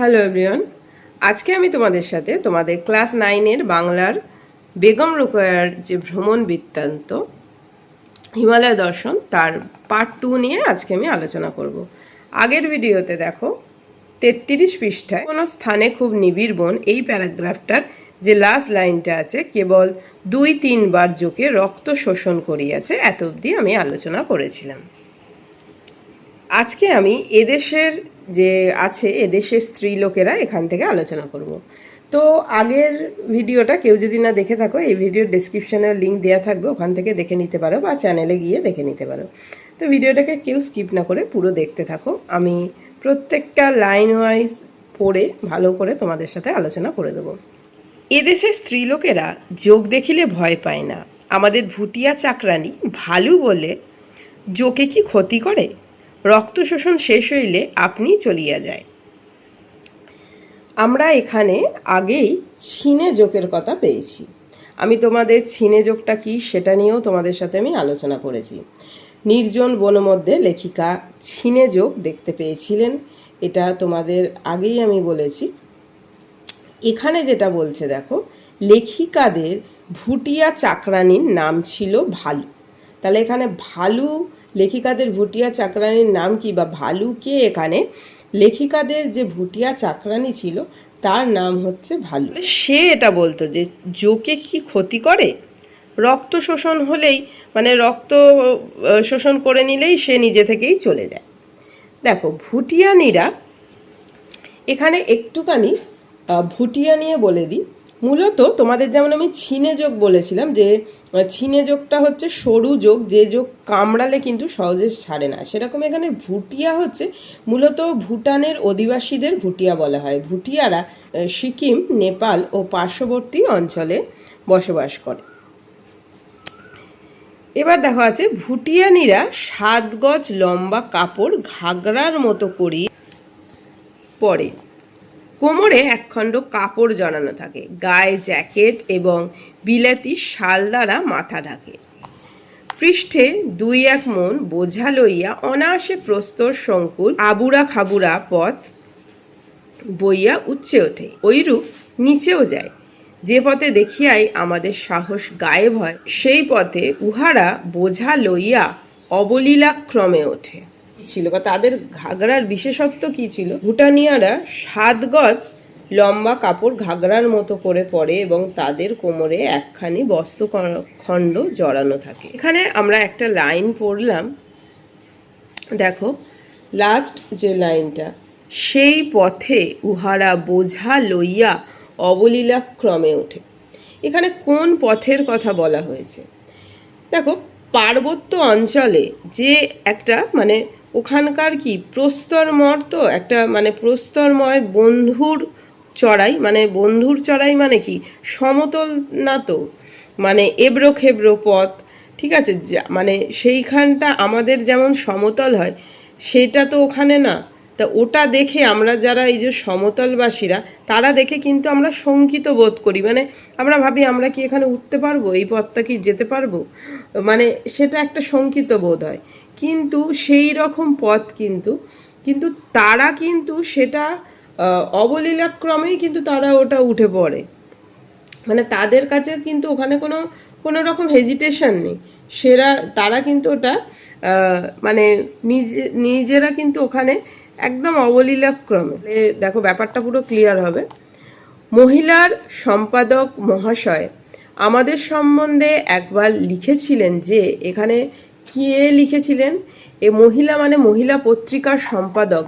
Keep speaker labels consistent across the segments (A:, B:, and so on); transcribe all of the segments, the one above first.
A: Hello everyone আজকে আমি তোমাদের সাথে তোমাদের ক্লাস নাইনের বাংলার বেগম রোকয়ার যে ভ্রমণ বৃত্তান্ত, হিমালয় দর্শন, তার পার্ট টু নিয়ে আজকে আমি আলোচনা করব। আগের ভিডিওতে দেখো, তেত্রিশ পৃষ্ঠায় কোনো স্থানে খুব নিবিড় বন, এই প্যারাগ্রাফটার যে লাস্ট লাইনটা আছে, কেবল দুই তিনবার যোগে রক্ত শোষণ করিয়াছে, এত অবধি আমি আলোচনা করেছিলাম। আজকে আমি এদেশের যে আছে, এদেশের স্ত্রী লোকেরা এখান থেকে আলোচনা করব। তো আগের ভিডিওটা কেউ যদি না দেখে থাকো, এই ভিডিওর ডিসক্রিপশানে লিঙ্ক দেওয়া থাকবে, ওখান থেকে দেখে নিতে পারো বা চ্যানেলে গিয়ে দেখে নিতে পারো। তো ভিডিওটাকে কেউ স্কিপ না করে পুরো দেখতে থাকো। আমি প্রত্যেকটা লাইন ওয়াইজ পড়ে, ভালো করে তোমাদের সাথে আলোচনা করে দেবো। এদেশের স্ত্রীলোকেরা যোগ দেখিলে ভয় পায় না। আমাদের ভুটিয়া চাকরানি ভালু বলে, যোগে কি ক্ষতি করে? রক্ত শোষণ শেষ হইলে আপনি চলিয়া যায়। আমরা এখানে আগেই ছিনে যোগের কথা পেয়েছি। আমি তোমাদের ছিনে যোগটা কি সেটা নিয়েও তোমাদের সাথে আমি আলোচনা করেছি। নির্জন বনমধ্যে লেখিকা ছিনে যোগ দেখতে পেয়েছিলেন। এটা তোমাদের আগেই আমি বলেছি। এখানে যেটা বলছে দেখো, লেখিকাদের ভুটিয়া চাকরানির নাম ছিল ভালু। তাহলে এখানে ভালু লেখিকাদের ভুটিয়া চাকরানির নাম কি বা ভালু কে এখানে? লেখিকাদের যে ভুটিয়া চাকরানি ছিল, তার নাম হচ্ছে ভালু। সে এটা বলতো যে জোকে কি ক্ষতি করে? রক্ত শোষণ হলেই মানে রক্ত শোষণ করে নিলেই সে নিজে থেকেই চলে যায়। দেখো, ভুটিয়ানিরা এখানে একটুখানি ভুটিয়া নিয়ে বলে দিই। মূলত তোমাদের যেমন আমি ছিনে যোগ বলেছিলাম যে ছিনে যোগটা হচ্ছে সরু যোগ, যে যোগ কামড়ালে কিন্তু সহজে ছাড়ে না। সেরকম এখানে ভুটিয়া হচ্ছে, মূলত ভুটানের অধিবাসীদের ভুটিয়া বলা হয়। ভুটিয়ারা সিকিম, নেপাল ও পার্শ্ববর্তী অঞ্চলে বসবাস করে। এবার দেখো আছে, ভুটিয়ানিরা সাত গজ লম্বা কাপড় ঘাগরার মতো করিয়ে পরে। কোমরে একখণ্ড কাপড় জড়ানো থাকে, গায়ে জ্যাকেট এবং বিলাতি শাল দ্বারা মাথা ঢাকে। পৃষ্ঠে দুই এক মন বোঝা লইয়া অনায়াসে প্রস্তর সংকুল আবুরা খাবুরা পথ বইয়া উচ্চে ওঠে। ওইরূপ নিচেও যায়। যে পথে দেখিয়াই আমাদের সাহস গায়েব হয়, সেই পথে উহারা বোঝা লইয়া অবলীলাক্রমে ওঠে। ছিল বা তাদের ঘাগরার বিশেষত্ব কি ছিল? ভুটানিয়ারা সাত গজ লম্বা কাপড় ঘাগরার মতো করে পরে এবং তাদের কোমরে একখানি বস্ত্র খণ্ড জড়ানো থাকে। এখানে আমরা একটা লাইন পড়লাম। দেখো, লাস্ট যে লাইনটা, সেই পথে উহারা বোঝা লইয়া অবলীলাক্রমে ওঠে। এখানে কোন পথের কথা বলা হয়েছে? দেখো, পার্বত্য অঞ্চলে যে একটা মানে ওখানকার কি? প্রস্তরময় তো একটা মানে প্রস্তরময় বন্ধুর চড়াই মানে বন্ধুর চড়াই মানে কি? সমতল না তো মানে এবড়ো খেবড়ো পথ, ঠিক আছে? মানে সেইখানটা আমাদের যেমন সমতল হয়, সেটা তো ওখানে না। তা ওটা দেখে আমরা যারা এই যে সমতলবাসীরা, তারা দেখে কিন্তু আমরা শঙ্কিত বোধ করি। মানে আমরা ভাবি, আমরা কি এখানে উঠতে পারব? এই পথটা কি যেতে পারব? মানে সেটা একটা শঙ্কিত বোধ হয়। কিন্তু সেই রকম পথ কিন্তু কিন্তু তারা কিন্তু সেটা অবলীলাক্রমেই কিন্তু তারা ওটা উঠে পড়ে। মানে তাদের কাছে কিন্তু ওখানে কোনো কোনো রকম হেজিটেশন নেই। সেরা, তারা কিন্তু ওটা মানে নিজে, নিজেরা কিন্তু ওখানে একদম অবলীলাক্রমে। দেখো ব্যাপারটা পুরো ক্লিয়ার হবে। মহিলার সম্পাদক মহাশয় আমাদের সম্বন্ধে একবার লিখেছিলেন যে, এখানে কে লিখেছিলেন? এ মহিলা মানে মহিলা পত্রিকার সম্পাদক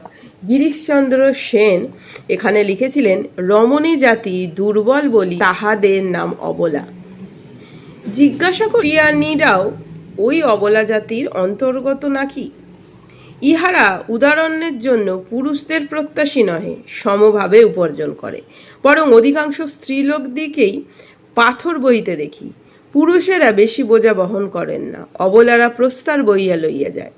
A: গিরিশচন্দ্র সেন। এখানে লিখেছিলেন, রমণী জাতি দুর্বল বলি তাহাদের নাম অবলা। জিজ্ঞাসা করিয়ানিরাও ওই অবলা জাতির অন্তর্গত নাকি? ইহারা উদাহরণের জন্য পুরুষদের প্রত্যাশী নহে, সমভাবে উপার্জন করে। বরং অধিকাংশ স্ত্রীলোক দিকেই পাথর বইতে দেখি। পুরুষেরা বেশি বোঝা বহন করেন না। অবলারা প্রস্তার বইয়া লইয়া যায়।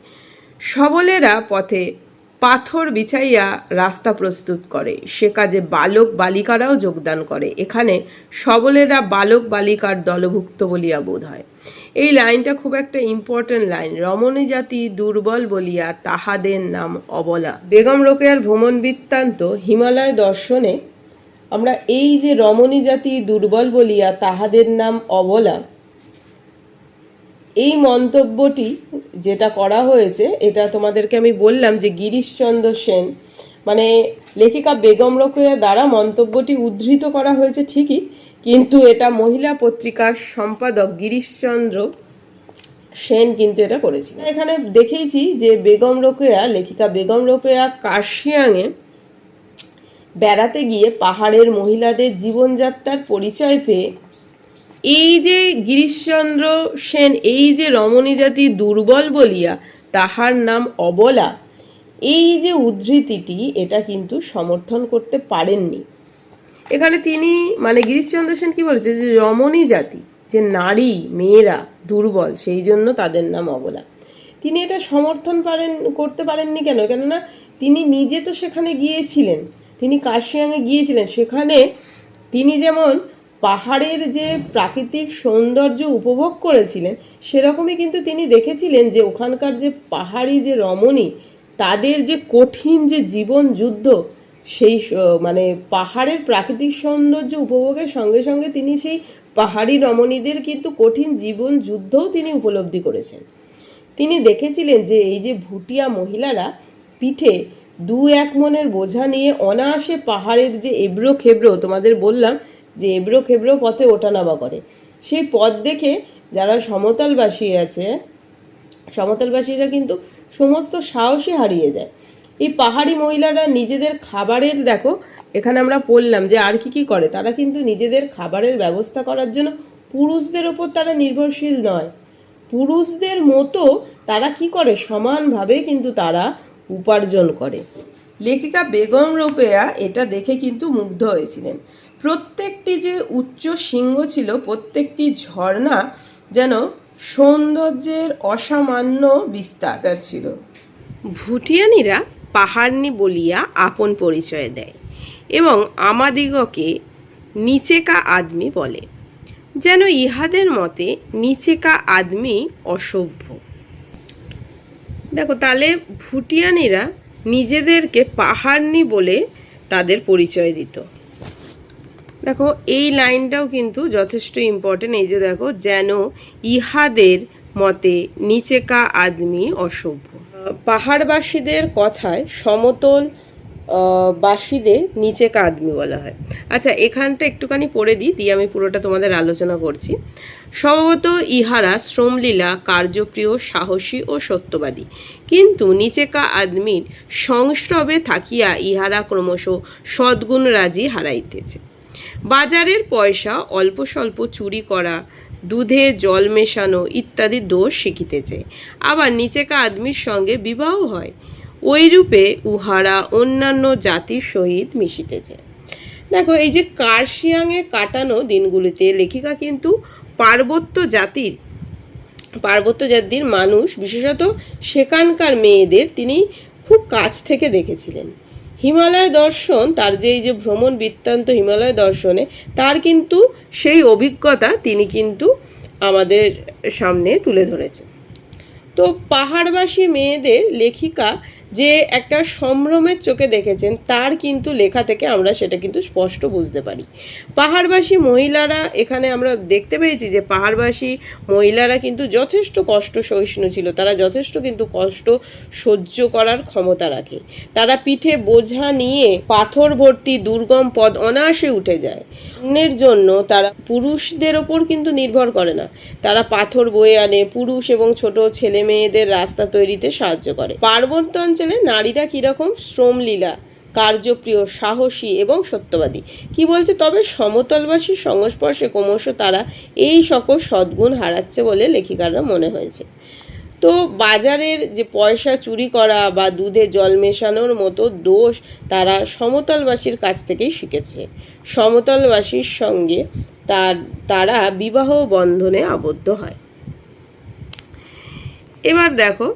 A: সবলেরা পথে পাথর বিছাইয়া রাস্তা প্রস্তুত করে। সে কাজে বালক বালিকারাও যোগদান করে। এখানে সবলেরা বালক বালিকার দলভুক্ত বলিয়া বোধ হয়। এই লাইনটা খুব একটা ইম্পর্টেন্ট লাইন। রমণী জাতি দুর্বল বলিয়া তাহাদের নাম অবলা। বেগম রোকেয়ার ভ্রমণ বৃত্তান্ত হিমালয় দর্শনে আমরা এই যে রমণী জাতি দুর্বল বলিয়া তাহাদের নাম অবলা, এই মন্তব্যটি যেটা করা হয়েছে, এটা তোমাদেরকে আমি বললাম যে গিরিশচন্দ্র সেন মানে লেখিকা বেগম রোকেয়া দ্বারা মন্তব্যটি উদ্ধৃত করা হয়েছে ঠিকই, কিন্তু এটা মহিলা পত্রিকার সম্পাদক গিরিশচন্দ্র সেন কিন্তু এটা করেছিল এখানে দেখেইছি যে বেগম রোকেয়া, লেখিকা বেগম রোকেয়া কার্শিয়াংয়ে বেড়াতে গিয়ে পাহাড়ের মহিলাদের জীবনযাত্রার পরিচয় পেয়ে এই যে গিরিশচন্দ্র সেন, এই যে রমণী জাতি দুর্বল বলিয়া তাহার নাম অবলা, এই যে উদ্ধৃতিটি, এটা কিন্তু সমর্থন করতে পারেননি। এখানে তিনি মানে গিরিশচন্দ্র সেন কি বলেছে? যে রমণী জাতি, যে নারী, মেয়েরা দুর্বল, সেই জন্য তাদের নাম অবলা। তিনি এটা সমর্থন পারেন, করতে পারেননি কেন? কেননা তিনি নিজে তো সেখানে গিয়েছিলেন। তিনি কার্শিয়াংয়ে গিয়েছিলেন। সেখানে তিনি যেমন পাহাড়ের যে প্রাকৃতিক সৌন্দর্য উপভোগ করেছিলেন, সেরকমই কিন্তু তিনি দেখেছিলেন যে ওখানকার যে পাহাড়ি যে রমণী, তাদের যে কঠিন যে জীবন যুদ্ধ, সেই মানে পাহাড়ের প্রাকৃতিক সৌন্দর্য উপভোগের সঙ্গে সঙ্গে তিনি সেই পাহাড়ি রমণীদের কিন্তু কঠিন জীবন যুদ্ধও তিনি উপলব্ধি করেছেন। তিনি দেখেছিলেন যে এই যে ভুটিয়া মহিলারা পিঠে দু এক মনের বোঝা নিয়ে অনায়াসে পাহাড়ের যে এবড়ো খেবড়ো, তোমাদের বললাম যে এবড়ো খেবড়ো পথে ওঠানামা করে। সেই পথ দেখে যারা সমতলবাসী আছে, সমতলবাসীরা কিন্তু সমস্ত সাহসই হারিয়ে যায়। এই পাহাড়ি মহিলারা নিজেদের খাবারের, দেখো, এখানে আমরা পড়লাম যে আর কি কি করে, তারা কিন্তু নিজেদের খাবারের ব্যবস্থা করার জন্য পুরুষদের ওপর তারা নির্ভরশীল নয়। পুরুষদের মতো তারা কি করে? সমানভাবে কিন্তু তারা উপার্জন করে। লেখিকা বেগম রোপেয়া এটা দেখে কিন্তু মুগ্ধ হয়েছিলেন। প্রত্যেকটি যে উচ্চ শৃঙ্গ ছিল, প্রত্যেকটি ঝর্ণা যেন সৌন্দর্যের অসামান্য বিস্তার ছিল। ভুটিয়ানিরা পাহাড়নি বলিয়া আপন পরিচয় দেয় এবং আমাদিগকে নিচেকা আদমি বলে, যেন ইহাদের মতে নিচেকা আদমি অসভ্য। দেখো, তাহলে ভুটিয়ানিরা নিজেদেরকে পাহাড়নি বলে তাদের পরিচয় দিত। দেখো, এই লাইনটাও কিন্তু যথেষ্ট ইম্পর্টেন্ট এই যে দেখো, যেন ইহাদের মতে নিচেকা আদমি অসভ্য। পাহাড়বাসীদের কথায় সমতল বাসীদের নিচেকা আদমি বলা হয়। আচ্ছা এখানটা একটুখানি পড়ে দিই, দিয়ে আমি পুরোটা তোমাদের আলোচনা করছি। সম্ভবত ইহারা শ্রমলীলা, কার্যপ্রিয়, সাহসী ও সত্যবাদী। কিন্তু নিচেকা আদমির সংস্রবে থাকিয়া ইহারা ক্রমশ সদ্গুণ রাজি হারাইতেছে। বাজারের পয়সা, অল্প স্বল্প চুরি করা, দুধে জল মেশানো ইত্যাদি দোষ শিখিতেছে। আবার নিচেকা আদমির সঙ্গে বিবাহ হয়। ওইরূপে উহারা অন্যান্য জাতির সহিত মিশিতেছে। দেখো, এই যে কার্শিয়াংয়ে কাটানো দিনগুলিতে লেখিকা কিন্তু পার্বত্য জাতির পার্বত্য জাতির মানুষ, বিশেষত সেখানকার মেয়েদের, তিনি খুব কাছ থেকে দেখেছিলেন। হিমালয় দর্শন, তার যে এই যে ভ্রমণ বৃত্তান্ত হিমালয় দর্শনে, তার কিন্তু সেই অভিজ্ঞতা তিনি কিন্তু আমাদের সামনে তুলে ধরেছেন। তো পাহাড়বাসী মেয়েদের লেখিকা যে একটা সম্ভ্রমের চোখে দেখেছেন, তার কিন্তু লেখা থেকে আমরা সেটা কিন্তু স্পষ্ট বুঝতে পারি। পাহাড়বাসী মহিলারা এখানে আমরা দেখতে পেয়েছি যে পাহাড়বাসী মহিলারা কিন্তু যথেষ্ট কষ্ট সহিষ্ণু ছিল, তারা যথেষ্ট কিন্তু কষ্ট সহ্য করার ক্ষমতা রাখে। তারা পিঠে বোঝা নিয়ে পাথর ভর্তি দুর্গম পদ অনায়াসে উঠে যায়। অন্যের জন্য তারা পুরুষদের ওপর কিন্তু নির্ভর করে না। তারা পাথর বয়ে আনে, পুরুষ এবং ছোট ছেলে মেয়েদের রাস্তা তৈরিতে সাহায্য করে। পার্বত্য অঞ্চলে নারীরা কীরকম শ্রমলীলা, কার্যপ্রিয়, সাহসী এবং সত্যবাদী। কি বলছে? তবে সমতলবাসীর সংস্পর্শে ক্রমশ তারা এই সকল সদ্গুণ হারাচ্ছে বলে লেখিকাররা মনে হয়েছে। তো বাজারের যে পয়সা চুরি করা বা দুধে জল মেশানোর মতো দোষ তারা সমতলবাসীর কাছ থেকেই শিখেছে। সমতলবাসীর সঙ্গে তার, তারা বিবাহ বন্ধনে আবদ্ধ হয়। এবার দেখো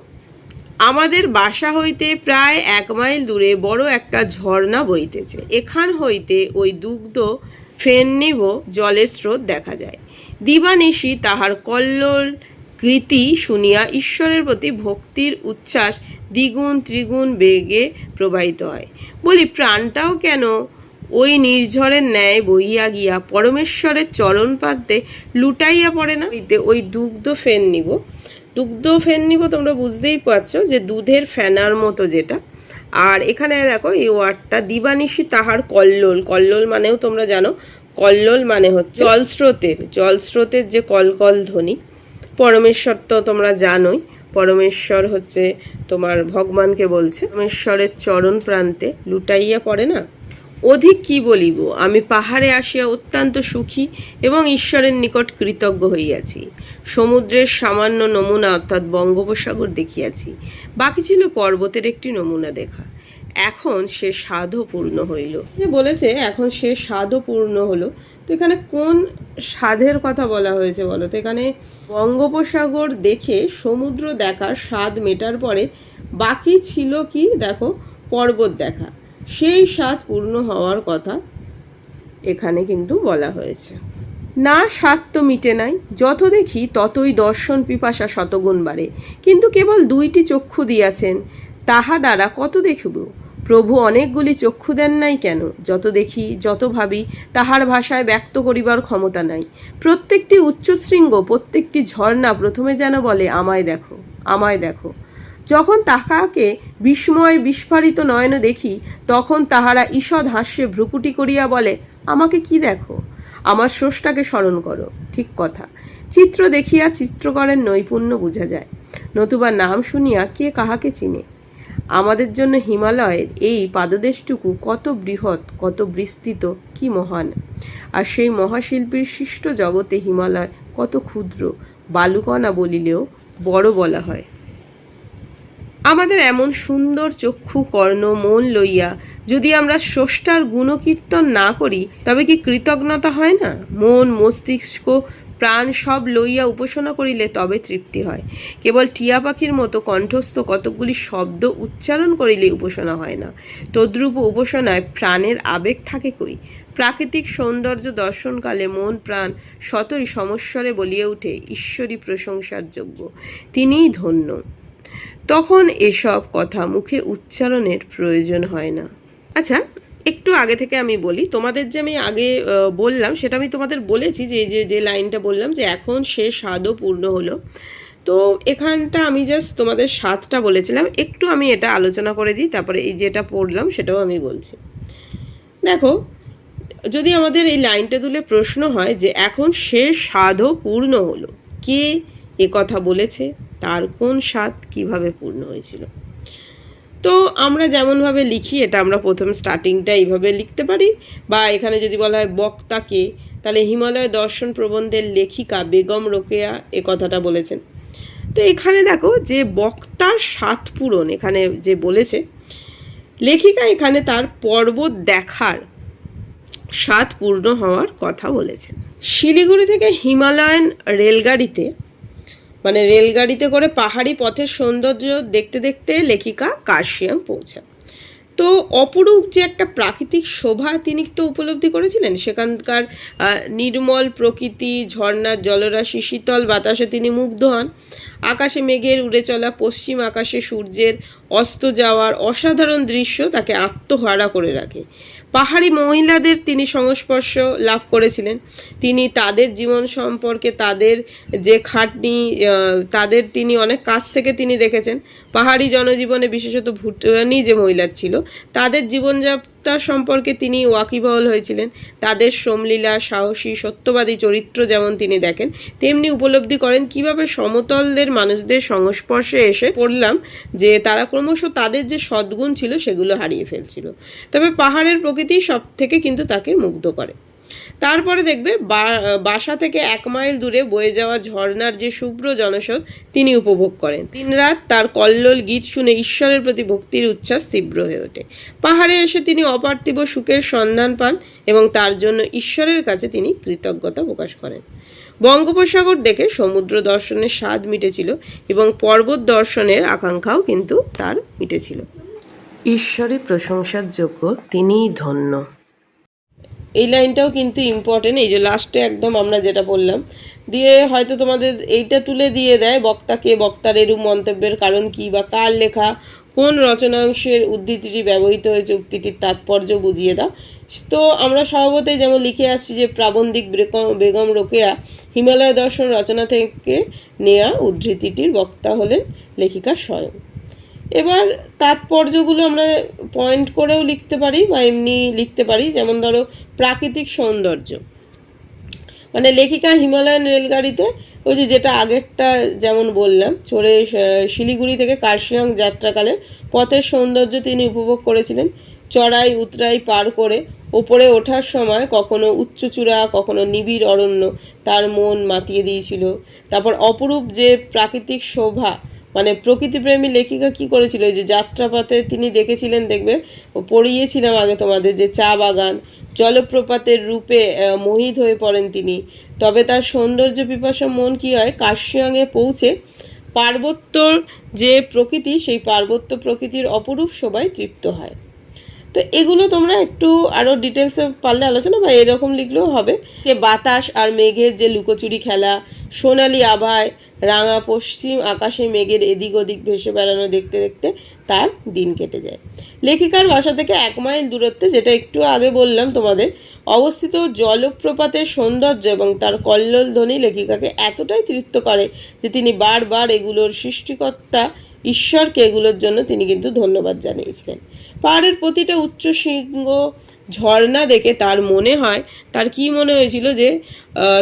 A: আমাদের বাসা হইতে প্রায় এক মাইল দূরে বড় একটা ঝর্ণা বইতেছে। এখান হইতে ওই দুগ্ধ ফেন্নিব জলের স্রোত দেখা যায়। দিবানিশি তাহার কল্লোল কৃতি শুনিয়া ঈশ্বরের প্রতি ভক্তির উচ্ছ্বাস দ্বিগুণ ত্রিগুণ বেগে প্রবাহিত হয়। বলি, প্রাণটাও কেন ওই নির্ঝরের ন্যায় বইয়া গিয়া পরমেশ্বরের চরণ পাদ্যে লুটাইয়া পড়ে না? ওইতে ওই দুগ্ধ ফেন নিব। দুগ্ধ ফেন নিব, তোমরা বুঝতেই পারছ যে দুধের ফেনার মতো যেটা। আর এখানে দেখো, এই ওয়ার্ডটা দিবানিশি তাহার কল্লোল। কল্লোল মানেও তোমরা জানো, কল্লোল মানে হচ্ছে জলস্রোতের জলস্রোতের যে কলকল ধ্বনি। পরমেশ্বর তো তোমরা জানোই, পরমেশ্বর হচ্ছে তোমার ভগবানকে বলছে, পরমেশ্বরের চরণ প্রান্তে লুটাইয়া পড়ে না? অধিক কি বলিব? আমি পাহাড়ে আসিয়া অত্যন্ত সুখী এবং ঈশ্বরের নিকট কৃতজ্ঞ হইয়াছি। সমুদ্রের সামান্য নমুনা অর্থাৎ বঙ্গোপসাগর দেখিয়াছি। বাকি ছিল পর্বতের একটি নমুনা দেখা। এখন সে সাধও পূর্ণ হইল। বলেছে, এখন সে সাধও পূর্ণ হলো। তো এখানে কোন স্বাদের কথা বলা হয়েছে বলো তো? এখানে বঙ্গোপসাগর দেখে সমুদ্র দেখার স্বাদ মেটার পরে বাকি ছিল কি? দেখো, পর্বত দেখা। সেই স্বাদ পূর্ণ হওয়ার কথা এখানে কিন্তু বলা হয়েছে। না স্বাদ তো মিটে নাই, যত দেখি ততই দর্শন পিপাসা শতগুণ বাড়ে। কিন্তু কেবল দুইটি চক্ষু দিয়াছেন, তাহা দ্বারা কত দেখিব? প্রভু অনেকগুলি চক্ষু দেন নাই কেন? যত দেখি, যত ভাবি, তাহার ভাষায় ব্যক্ত করিবার ক্ষমতা নাই। প্রত্যেকটি উচ্চশৃঙ্গ, প্রত্যেকটি ঝর্ণা প্রথমে যেন বলে, আমায় দেখো আমায় দেখো। যখন তাহাকে বিস্ময় বিস্ফারিত নয়নে দেখি, তখন তাহারা ঈষৎ হাস্যে ভ্রুকুটি করিয়া বলে, আমাকে কি দেখো? আমার স্রষ্টাকে স্মরণ করো। ঠিক কথা। চিত্র দেখিয়া চিত্রকরের নৈপুণ্য বোঝা যায়। নতুবা নাম শুনিয়া কে কাহাকে চিনে? আমাদের জন্য হিমালয়ের এই পাদদেশটুকু কত বৃহৎ, কত বিস্তৃত, কি মহান! আর সেই মহাশিল্পীর সৃষ্ট জগতে হিমালয় কত ক্ষুদ্র, বালুকণা বলিলেও বড় বলা হয়। আমাদের এমন সুন্দর চক্ষু, কর্ণ, মন লইয়া যদি আমরা স্রষ্টার গুণকীর্তন না করি, তবে কি কৃতজ্ঞতা হয় না? মন, মস্তিষ্ক, প্রাণ সব লইয়া উপাসনা করিলে তবে তৃপ্তি হয়। কেবল টিয়া পাখির মতো কণ্ঠস্থ কতকগুলি শব্দ উচ্চারণ করিলে উপাসনা হয় না। তদ্রূপ উপাসনায় প্রাণের আবেগ থাকে কই? প্রাকৃতিক সৌন্দর্য দর্শনকালে মন, প্রাণ শতই সমস্বরে বলিয়ে ওঠে ঈশ্বরী প্রশংসার যোগ্য। তিনিই ধন্য। তখন এসব কথা মুখে উচ্চারণের প্রয়োজন হয় না। আচ্ছা একটু আগে থেকে আমি বলি, তোমাদের যে আমি আগে বললাম, সেটা আমি তোমাদের বলেছি যে যে যে লাইনটা বললাম যে এখন সে স্বাদও পূর্ণ হলো। তো এখানটা আমি জাস্ট তোমাদের স্বাদটা বলেছিলাম। একটু আমি এটা আলোচনা করে দিই, তারপরে এই যেটা পড়লাম সেটাও আমি বলছি। দেখো, যদি আমাদের এই লাইনটা তুলে প্রশ্ন হয় যে এখন সে স্বাদও পূর্ণ হলো, কে এ কথা বলেছে? তার কোন স্বাদ কীভাবে পূর্ণ হয়েছিল? তো আমরা যেমনভাবে লিখি, এটা আমরা প্রথম স্টার্টিংটা এইভাবে লিখতে পারি। বা এখানে যদি বলা হয় বক্তাকে, তাহলে হিমালয় দর্শন প্রবন্ধের লেখিকা বেগম রোকেয়া এ কথাটা বলেছেন। তো এখানে দেখো যে বক্তার স্বাদ পূরণ, এখানে যে বলেছে, লেখিকা এখানে তার পর্বত দেখার স্বাদ পূর্ণ হওয়ার কথা বলেছেন। শিলিগুড়ি থেকে হিমালয়ান রেলগাড়িতে মানে রেলগাড়িতে করে পাহাড়ি পথের সৌন্দর্য দেখতে দেখতে লেখিকা কার্শিয়াং পৌঁছান। তো অপরূপ যে একটা প্রাকৃতিক শোভা তিনি তো উপলব্ধি করেছিলেন, সেখানকার নির্মল প্রকৃতি ঝর্ণার জলরাশি, শীতল বাতাসে তিনি মুগ্ধ হন। আকাশে মেঘের উড়ে চলা পশ্চিম আকাশে সূর্যের অস্ত যাওয়ার অসাধারণ দৃশ্য তাকে আত্মহারা করে রাখে। পাহাড়ি মহিলাদের তিনি সংস্পর্শ লাভ করেছিলেন। তিনি তাদের জীবন সম্পর্কে তাদের যে খাটনি তাদের তিনি অনেক কাছ থেকে তিনি দেখেছেন। পাহাড়ি জনজীবনে বিশেষত ভুটানি যে মহিলা ছিল, তাদের জীবনযাত্রা সম্পর্কে তিনি ওয়াকিবহল হয়েছিলেন। তাদের সোমলীলা সাহসী, সত্যবাদী চরিত্র যেমন তিনি দেখেন, তেমনি উপলব্ধি করেন কীভাবে সমতলদের মানুষদের সংস্পর্শে এসে পড়লাম যে তারা ক্রমশ তাদের যে সদ্গুণ ছিল সেগুলো হারিয়ে ফেলছিল। তবে পাহাড়ের প্রকৃতি সব থেকে কিন্তু তাকে মুগ্ধ করে। তারপরে দেখবে বাসা থেকে এক মাইল দূরে বয়ে যাওয়া ঝর্ণার যে শুভ্র জনস্রোত, তিনি উপভোগ করেন। দিনরাত তার কল্লোল গীত শুনে ঈশ্বরের প্রতি ভক্তির উচ্ছ্বাস তীব্র হয়ে ওঠে। পাহাড়ে এসে তিনি অপার্থিব সুখের সন্ধান পান এবং তার জন্য ঈশ্বরের কাছে তিনি কৃতজ্ঞতা প্রকাশ করেন। বঙ্গোপসাগর দেখে সমুদ্র দর্শনের স্বাদ মিটেছিল এবং পর্বত দর্শনের আকাঙ্ক্ষাও কিন্তু তার মিটেছিল। ঈশ্বরী প্রশংসার যোগ্য, তিনিই ধন্য। এই লাইনটাও কিন্তু ইম্পর্টেন্ট এই যে লাস্টে একদম আমরা যেটা বললাম, দিয়ে হয়তো তোমাদের এইটা তুলে দিয়ে দেয় বক্তাকে বক্তার এরূপ মন্তব্যের কারণ কি বা কার লেখা, কোন রচনাংশের উদ্ধৃতিটি ব্যবহৃত হয়েছে উক্তিটির তাৎপর্য বুঝিয়ে দাও। তো আমরা স্বভাবতই যেমন লিখে আসছি যে প্রাবন্ধিক বেগম রোকেয়া হিমালয় দর্শন রচনা থেকে নেয়া উদ্ধৃতিটির বক্তা হলেন লেখিকা স্বয়ং। এবার তাৎপর্যগুলো আমরা পয়েন্ট করেও লিখতে পারি বা এমনি লিখতে পারি, যেমন ধরো প্রাকৃতিক সৌন্দর্য। মানে লেখিকা হিমালয়ান রেলগাড়িতে ওই যে যেটা আগেরটা যেমন বললাম, চড়ে শিলিগুড়ি থেকে কার্শিয়াং যাত্রাকালে পথের সৌন্দর্য তিনি উপভোগ করেছিলেন। চড়াই উতরাই পার করে ওপরে ওঠার সময় কখনো উচ্চচূড়া কখনো নিবিড় অরণ্য তার মন মাতিয়ে দিয়েছিল। তারপর অপরূপ যে প্রাকৃতিক শোভা মানে প্রকৃতিপ্রেমী লেখিকা কি করেছিল? যে যাত্রাপথে তিনি দেখেছিলেন দেখবে পড়িয়েছিলাম আগে তোমাদের যে চা বাগান, জলপ্রপাতের রূপে মোহিত হয়ে পড়েন তিনি। তবে তার সৌন্দর্য পিপাসা মন কি হয়? কার্শিয়াংয়ে পৌঁছে পার্বত্যর যে প্রকৃতি, সেই পার্বত্য প্রকৃতির অপরূপ সবাই তৃপ্ত হয়। তো এগুলো তোমরা একটু আরও ডিটেলসে পারলে আলোচনা বা এরকম লিখলেও হবে। যে বাতাস আর মেঘের যে লুকোচুরি খেলা, সোনালি আভায় রাঙা পশ্চিম আকাশে মেঘের এদিক ওদিক ভেসে বেড়ানো দেখতে দেখতে তার দিন কেটে যায়। লেখিকার বাসা থেকে এক মাইল দূরত্বে, যেটা একটু আগে বললাম তোমাদের, অবস্থিত জলপ্রপাতের সৌন্দর্য এবং তার কল্লোল ধ্বনি লেখিকাকে এতটাই তৃপ্ত করে যে তিনি বারবার এগুলোর সৃষ্টিকর্তা ঈশ্বরকে এগুলোর জন্য তিনি কিন্তু ধন্যবাদ জানিয়েছিলেন। পাহাড়ের প্রতিটা উচ্চ শৃঙ্গ ঝর্ণা দেখে তার মনে হয়, তার কি মনে হয়েছিল যে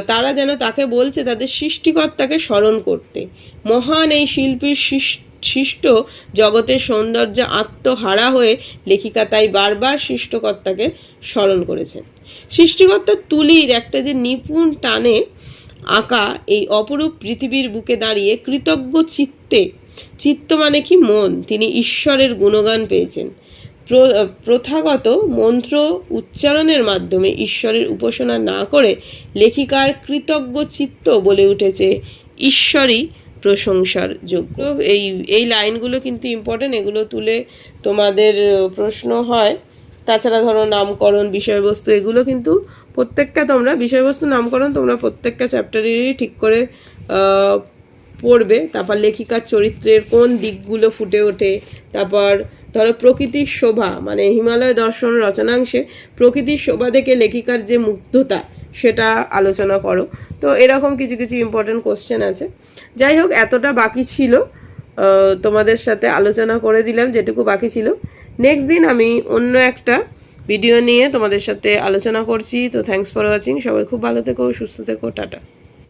A: তারা যেন তাকে বলছে তাদের সৃষ্টিকর্তাকে স্মরণ করতে। মহান এই শিল্পীর সৃষ- সৃষ্ট জগতের সৌন্দর্য আত্মহারা হয়ে লেখিকা তাই বারবার সৃষ্টকর্তাকে স্মরণ করেছেন। সৃষ্টিকর্তার তুলির একটা যে নিপুণ টানে আঁকা এই অপরূপ পৃথিবীর বুকে দাঁড়িয়ে কৃতজ্ঞ চিত্তে চিত্ত মানে কি? মন। তিনি ঈশ্বরের গুণগান পেয়েছেন। প্র- প্রথাগত মন্ত্র উচ্চারণের মাধ্যমে ঈশ্বরের উপাসনা না করে লেখিকার কৃতজ্ঞ চিত্ত বলে উঠেছে ঈশ্বরই প্রশংসার যোগ্য। এই এই লাইনগুলো কিন্তু ইম্পর্টেন্ট এগুলো তুলে তোমাদের প্রশ্ন হয়। তাছাড়া ধরো নামকরণ, বিষয়বস্তু, এগুলো কিন্তু প্রত্যেকটা তোমরা, বিষয়বস্তু, নামকরণ তোমরা প্রত্যেকটা চ্যাপ্টারেরই ঠিক করে পড়বে, তারপর লেখিকার চরিত্রের কোন দিকগুলো ফুটে ওঠে, তারপর ধরো প্রকৃতির শোভা মানে হিমালয় দর্শন রচনাংশে প্রকৃতির শোভা দেখে লেখিকার যে মুগ্ধতা, সেটা আলোচনা করো। তো এরকম কিছু কিছু ইম্পর্টেন্ট কোশ্চেন আছে। যাই হোক, এতটা বাকি ছিল। তোমাদের সাথে আলোচনা করে দিলাম, যেটুকু বাকি ছিল। নেক্সট দিন আমি অন্য একটা ভিডিও নিয়ে তোমাদের সাথে আলোচনা করছি। তো থ্যাঙ্কস ফর ওয়াচিং সবাই খুব ভালো থেকো, সুস্থ থেকো, টাটা।